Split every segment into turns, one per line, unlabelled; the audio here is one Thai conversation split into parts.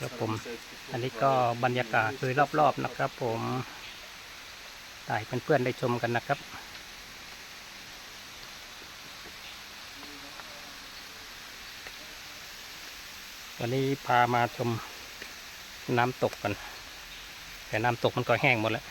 ครับผม อันนี้ก็บรรยากาศโดยรอบๆนะครับ ผมถ่ายเพื่อนๆได้ชมกันนะครับวันนี้พามาชมน้ำตกกัน แต่น้ำตกมันก็แห้งหมดแล้ว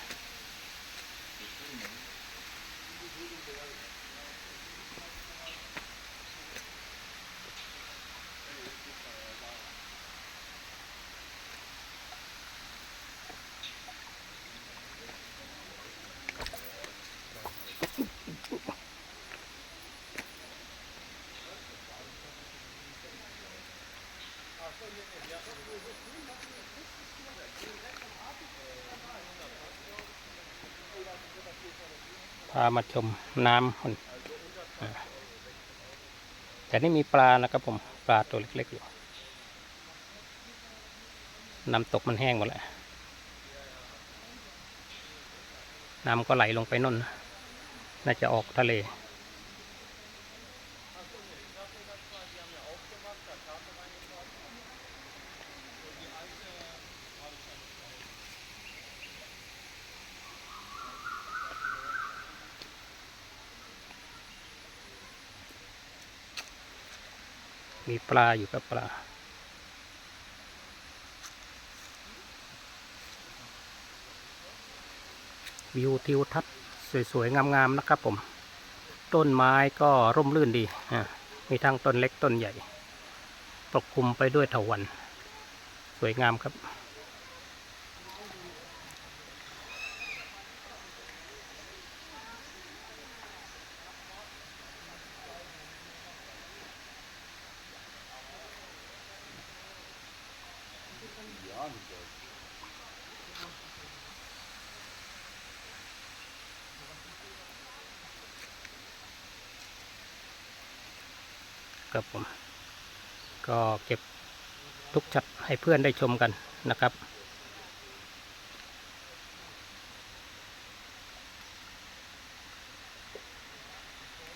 พามาชมน้ำมันแต่นี่มีปลานะครับผม ปลาตัวเล็กๆอยู่ น้ำตกมันแห้งหมดแล้ว น้ำก็ไหลลงไปนุ่น น่าจะออกทะเล มีปลาอยู่กับปลา วิวทิวทัศน์สวย ๆ งาม ๆ นะครับผม ต้นไม้ก็ร่มรื่นดี มีทั้งต้นเล็กต้นใหญ่ ปกคลุมไปด้วยเถาวัลย์สวยงามครับ ครับผม ก็เก็บทุกช็อตให้เพื่อนได้ชมกันนะครับ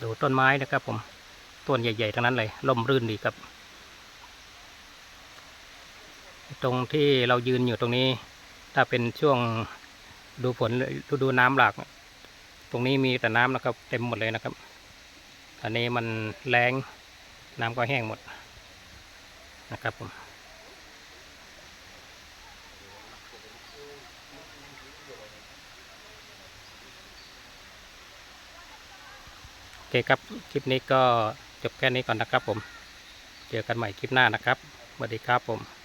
ดูต้นไม้นะครับผม ต้นใหญ่ๆทั้งนั้นเลยร่มรื่นดีครับ ตรงที่เรายืนอยู่ตรงนี้ ถ้าเป็นช่วงดูฝนฤดูน้ำหลาก ตรงนี้มีแต่น้ำนะครับ เต็มหมดเลยนะครับ อันนี้มันแรงน้ำก็แห้งหมดนะครับผมโอเคครับ คลิปนี้ก็จบแค่นี้ก่อนนะครับผม เจอกันใหม่คลิปหน้านะครับสวัสดีครับผม